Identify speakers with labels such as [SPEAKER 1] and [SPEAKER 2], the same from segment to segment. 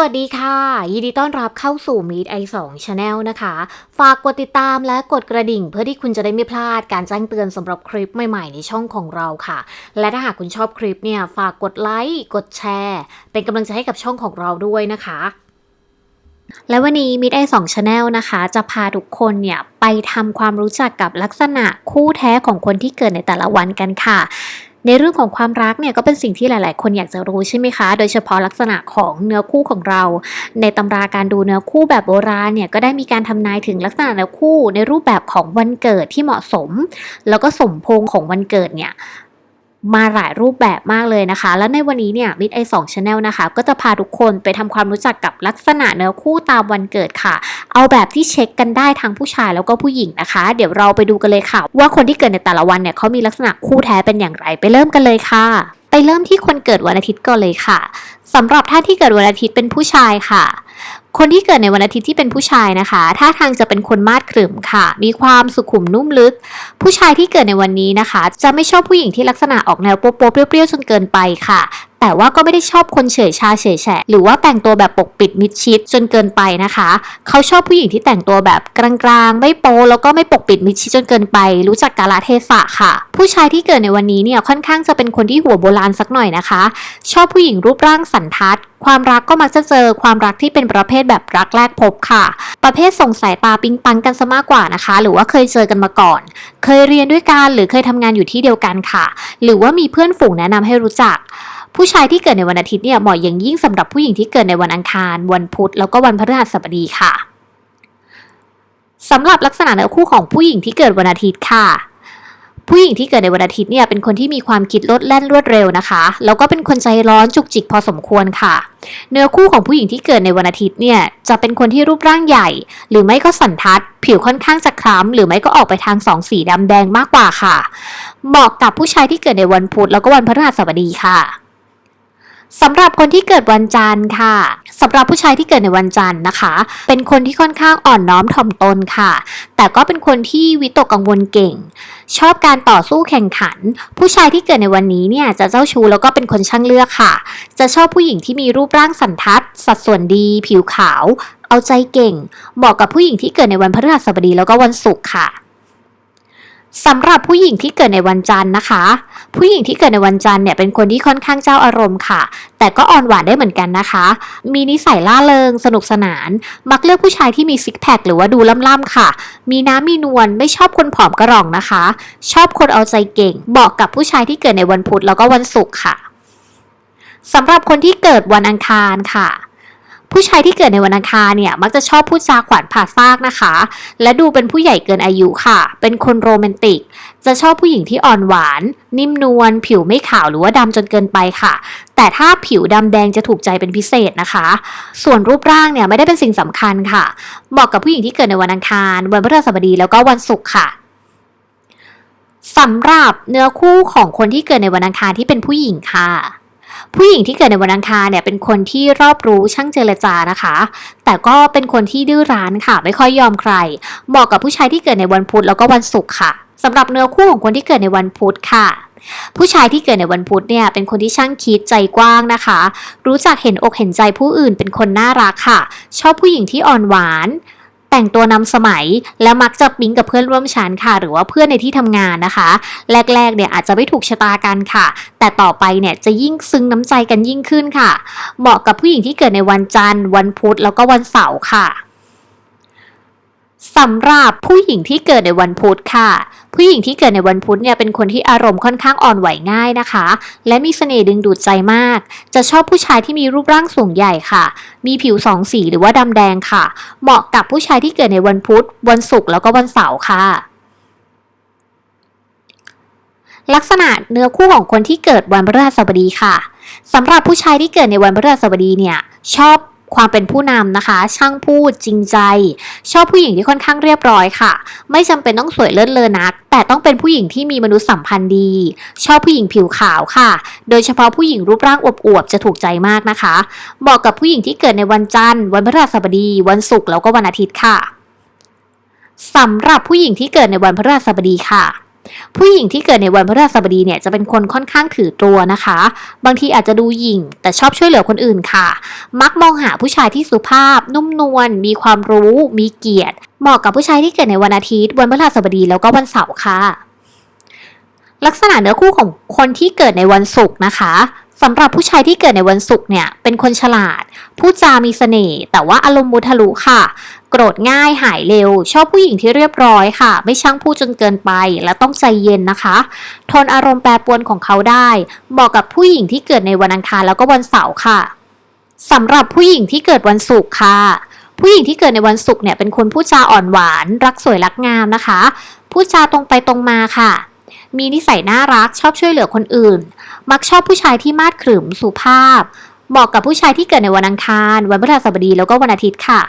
[SPEAKER 1] วัสดีค่ะ ยินดีต้อนรับเข้าสู่ Meet i2 Channel นะคะ ฝากกดติดตามและกดกระดิ่ง เพื่อที่คุณจะได้ไม่พลาดการแจ้งเตือนสำหรับคลิปใหม่ๆในช่องของเราค่ะ และถ้าหากคุณชอบคลิปเนี่ยฝากกดไลค์กดแชร์ เป็นกำลังใจให้กับช่องของเราด้วยนะคะและวันนี้ Mid i 2 Channel นะคะ จะพาทุกคนเนี่ย ไปทำความรู้จักกับลักษณะคู่แท้ของคนที่เกิดในแต่ละวันกันค่ะ ในเรื่องของความรักเนี่ยก็เป็นสิ่งที่หลาย ๆ คนอยากจะรู้ใช่ไหมคะ โดยเฉพาะลักษณะของเนื้อคู่ของเรา ในตำราการดูเนื้อคู่แบบโบราณเนี่ยก็ได้มีการทำนายถึงลักษณะเนื้อคู่ในรูปแบบของวันเกิดที่เหมาะสม แล้วก็สมพงของวันเกิดเนี่ย มาหลายรูปแบบมากเลยนะคะ และในวันนี้เนี่ยมิดไอสองชาแนลนะคะ ก็จะพาทุกคนไปทำความรู้จักกับลักษณะเนื้อคู่ตามวันเกิดค่ะ เอาแบบที่เช็คกันได้ทั้งผู้ชายแล้วก็ผู้หญิงนะคะ เดี๋ยวเราไปดูกันเลยค่ะ ว่าคนที่เกิดในแต่ละวันเนี่ยเขามีลักษณะคู่แท้เป็นอย่างไรไปเริ่มกันเลยค่ะ ไปเริ่มที่คนเกิดวันอาทิตย์ก่อนเลยค่ะสำหรับท่านที่เกิดวันอาทิตย์เป็นผู้ชายค่ะ คนที่เกิดในวันอาทิตย์ที่เป็นผู้ชายนะคะท่าทางจะเป็นคนมาดขรึมค่ะ มีความสุขุมนุ่มลึก ผู้ชายที่เกิดในวันนี้นะคะ จะไม่ชอบผู้หญิงที่ลักษณะออกแนวโป๊ะๆเปรี้ยวๆจนเกินไปค่ะ แต่ว่าก็ไม่ได้ชอบคนเฉยชาเฉยแฉะหรือว่าแต่งตัวแบบปกปิดมิดชิดจนเกินไปนะคะ เขาชอบผู้หญิงที่แต่งตัวแบบกลางๆ ไม่โป๊แล้วก็ไม่ปกปิดมิดชิดจนเกินไป รู้จักกาลเทศะค่ะ ผู้ชายที่เกิดในวันนี้เนี่ยค่อนข้างจะเป็นคนที่หัวโบราณสักหน่อยนะคะ ชอบผู้หญิงรูปร่างสันทัดความรักก็มักจะเจอความรักที่เป็นประเภทแบบรักแรกพบค่ะ ประเภทส่งสายตาปิ๊งปังกันซะมากกว่านะคะ หรือว่าเคยเจอกันมาก่อน เคยเรียนด้วยกันหรือเคยทำงานอยู่ที่เดียวกันค่ะ หรือว่ามีเพื่อนฝูงแนะนำให้รู้จัก ผู้ชายที่เกิดในวันอาทิตย์เนี่ยเหมาะอย่างยิ่งสำหรับผู้หญิงที่เกิดในวันอังคาร วันพุธแล้วก็วันพฤหัสบดีค่ะสำหรับลักษณะเนื้อคู่ของผู้หญิงที่เกิดวันอาทิตย์ค่ะ ผู้หญิงที่เกิดในวันอาทิตย์เนี่ยเป็นคนที่มีความคิดลดแล่นรวดเร็วนะคะ แล้วก็เป็นคนใจร้อนจุกจิกพอสมควรค่ะ เนื้อคู่ของผู้หญิงที่เกิดในวันอาทิตย์เนี่ยจะเป็นคนที่รูปร่างใหญ่ หรือไม่ก็สันทัด ผิวค่อนข้างจะคล้ำหรือไม่ก็ออกไปทางสองสีดำแดงมากกว่าค่ะ เหมาะกับผู้ชายที่เกิดในวันพุธแล้วก็วันพฤหัสบดีค่ะ สำหรับคนที่เกิดวันจันทร์ค่ะสำหรับผู้ชายที่เกิดในวันจันทร์นะคะ เป็นคนที่ค่อนข้างอ่อนน้อมถ่อมตนค่ะ แต่ก็เป็นคนที่วิตกกังวลเก่ง ชอบการต่อสู้แข่งขัน ผู้ชายที่เกิดในวันนี้เนี่ยจะเจ้าชู้แล้วก็เป็นคนช่างเลือกค่ะ จะชอบผู้หญิงที่มีรูปร่างสันทัด สัดส่วนดี ผิวขาว เอาใจเก่ง เหมาะกับผู้หญิงที่เกิดในวันพฤหัสบดีแล้วก็วันศุกร์ค่ะ สำหรับผู้หญิงที่เกิดในวันจันทร์นะคะ ผู้หญิงที่เกิดในวันจันทร์เนี่ยเป็นคนที่ค่อนข้างเจ้าอารมณ์ค่ะ แต่ก็อ่อนหวานได้เหมือนกันนะคะ มีนิสัยล่าเริง สนุกสนาน มักเลือกผู้ชายที่มีซิกแพคหรือว่าดูล่ำๆค่ะ มีน้ำมีนวลไม่ชอบคนผอมกระรองนะคะ ชอบคนเอาใจเก่งเหมาะกับผู้ชายที่เกิดในวันพุธแล้วก็วันศุกร์ค่ะสำหรับคนที่เกิดวันอังคารค่ะ ผู้ชายที่เกิดในวันอังคารเนี่ย มักจะชอบพูดจาขวัญผ่าซากนะคะ และดูเป็นผู้ใหญ่เกินอายุค่ะ เป็นคนโรแมนติก จะชอบผู้หญิงที่อ่อนหวาน นิ่มนวลผิวไม่ขาวหรือว่าดำจนเกินไปค่ะ แต่ถ้าผิวดำแดงจะถูกใจเป็นพิเศษนะคะ ส่วนรูปร่างเนี่ยไม่ได้เป็นสิ่งสำคัญค่ะ เหมาะกับผู้หญิงที่เกิดในวันอังคาร วันพฤหัสบดีแล้วก็วันศุกร์ค่ะสำหรับเนื้อคู่ของคนที่เกิดในวันอังคารที่เป็นผู้หญิงค่ะ ผู้หญิงที่เกิดในวันอังคารเนี่ยเป็นคนที่รอบรู้ช่างเจรจานะคะ แต่ก็เป็นคนที่ดื้อรั้นค่ะ ไม่ค่อยยอมใคร เหมาะกับผู้ชายที่เกิดในวันพุธแล้วก็วันศุกร์ค่ะสำหรับเนื้อคู่ของคนที่เกิดในวันพุธค่ะผู้ชายที่เกิดในวันพุธเนี่ยเป็นคนที่ช่างคิดใจกว้างนะคะ รู้จักเห็นอกเห็นใจผู้อื่นเป็นคนน่ารักค่ะ ชอบผู้หญิงที่อ่อนหวาน แต่งตัวนำสมัย และมักจะปิ๊งกับเพื่อนร่วมชั้นค่ะ หรือว่าเพื่อนในที่ทำงานนะคะ แรกๆเนี่ยอาจจะไม่ถูกชะตากันค่ะ แต่ต่อไปเนี่ยจะยิ่งซึ้งน้ำใจกันยิ่งขึ้นค่ะ เหมาะกับผู้หญิงที่เกิดในวันจันทร์ วันพุธแล้วก็วันเสาร์ค่ะ สำหรับผู้หญิงที่เกิดในวันพุธค่ะ ผู้หญิงที่เกิดในวันพุธเนี่ยเป็นคนที่อารมณ์ค่อนข้างอ่อนไหวง่ายนะคะ และมีเสน่ห์ดึงดูดใจมาก จะชอบผู้ชายที่มีรูปร่างสูงใหญ่ค่ะ มีผิวสองสีหรือว่าดำแดงค่ะ เหมาะกับผู้ชายที่เกิดในวันพุธ วันศุกร์แล้วก็วันเสาร์ค่ะ ลักษณะเนื้อคู่ของคนที่เกิดวันพฤหัสบดีค่ะสำหรับผู้ชายที่เกิดในวันพฤหัสบดีเนี่ยชอบ ความเป็นผู้นำนะคะ ช่างพูดจริงใจ ชอบผู้หญิงที่ค่อนข้างเรียบร้อยค่ะ ไม่จำเป็นต้องสวยเลิศเลอนัก แต่ต้องเป็นผู้หญิงที่มีมนุษยสัมพันธ์ดี ชอบผู้หญิงผิวขาวค่ะ โดยเฉพาะผู้หญิงรูปร่างอวบๆจะถูกใจมากนะคะ เหมาะกับผู้หญิงที่เกิดในวันจันทร์ วันพฤหัสบดี วันศุกร์แล้วก็วันอาทิตย์ค่ะสำหรับผู้หญิงที่เกิดในวันพฤหัสบดีค่ะ ผู้หญิงที่เกิดในวันพฤหัสบดีเนี่ยจะเป็นคนค่อนข้างถือตัวนะคะ บางทีอาจจะดูหยิ่ง แต่ชอบช่วยเหลือคนอื่นค่ะ มักมองหาผู้ชายที่สุภาพ นุ่มนวลมีความรู้มีเกียรติ เหมาะกับผู้ชายที่เกิดในวันอาทิตย์ วันพฤหัสบดีแล้วก็วันเสาร์ค่ะ ลักษณะเนื้อคู่ของคนที่เกิดในวันศุกร์นะคะ สำหรับผู้ชายที่เกิดในวันศุกร์เนี่ย เป็นคนฉลาด พูดจามีเสน่ห์ แต่ว่าอารมณ์มุทะลุค่ะ โกรธง่ายหายเร็ว ชอบผู้หญิงที่เรียบร้อยค่ะ ไม่ช่างพูดจนเกินไป และต้องใจเย็นนะคะ ทนอารมณ์แปรปรวนของเขาได้เหมาะกับผู้หญิงที่เกิดในวันอังคารแล้วก็วันเสาร์ค่ะสำหรับผู้หญิงที่เกิดวันศุกร์ค่ะ ผู้หญิงที่เกิดในวันศุกร์เนี่ยเป็นคนพูดจาอ่อนหวาน รักสวยรักงามนะคะ พูดจาตรงไปตรงมาค่ะ มีนิสัยน่ารักชอบช่วยเหลือคนอื่น มักชอบผู้ชายที่มาดขรึมสุภาพ เหมาะกับผู้ชายที่เกิดในวันอังคาร วันพฤหัสบดีแล้วก็วันอาทิตย์ค่ะ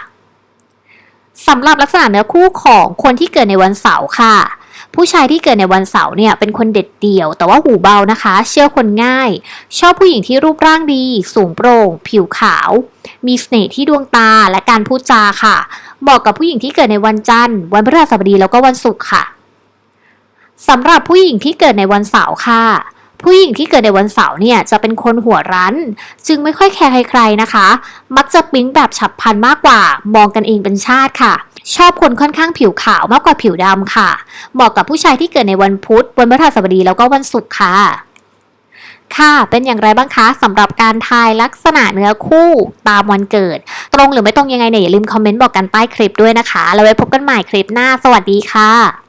[SPEAKER 1] สำหรับลักษณะเนื้อคู่ของคนที่เกิดในวันเสาร์ค่ะ ผู้ชายที่เกิดในวันเสาร์เนี่ยเป็นคนเด็ดเดี่ยว แต่ว่าหูเบานะคะ เชื่อคนง่าย ชอบผู้หญิงที่รูปร่างดี สูงโปร่ง ผิวขาว มีเสน่ห์ที่ดวงตาและการพูดจาค่ะ เหมาะกับผู้หญิงที่เกิดในวันจันทร์ วันพฤหัสบดีแล้วก็วันศุกร์ค่ะสำหรับผู้หญิงที่เกิดในวันเสาร์ค่ะ ผู้หญิงที่เกิดในวันเสาร์เนี่ยจะเป็นคนหัวรั้น จึงไม่ค่อยแคร์ใครๆนะคะ มักจะปิ๊งแบบฉับพลันมากกว่า มองกันเองเป็นชาติค่ะ ชอบคนค่อนข้างผิวขาวมากกว่าผิวดำค่ะ เหมาะกับผู้ชายที่เกิดในวันพุธ วันพฤหัสบดีแล้วก็วันศุกร์ค่ะ ค่ะ เป็นอย่างไรบ้างคะสำหรับการทายลักษณะเนื้อคู่ตามวันเกิด ตรงหรือไม่ตรงยังไงเนี่ยอย่าลืมคอมเมนต์บอกกันใต้คลิปด้วยนะคะ แล้วไว้พบกันใหม่คลิปหน้า สวัสดีค่ะ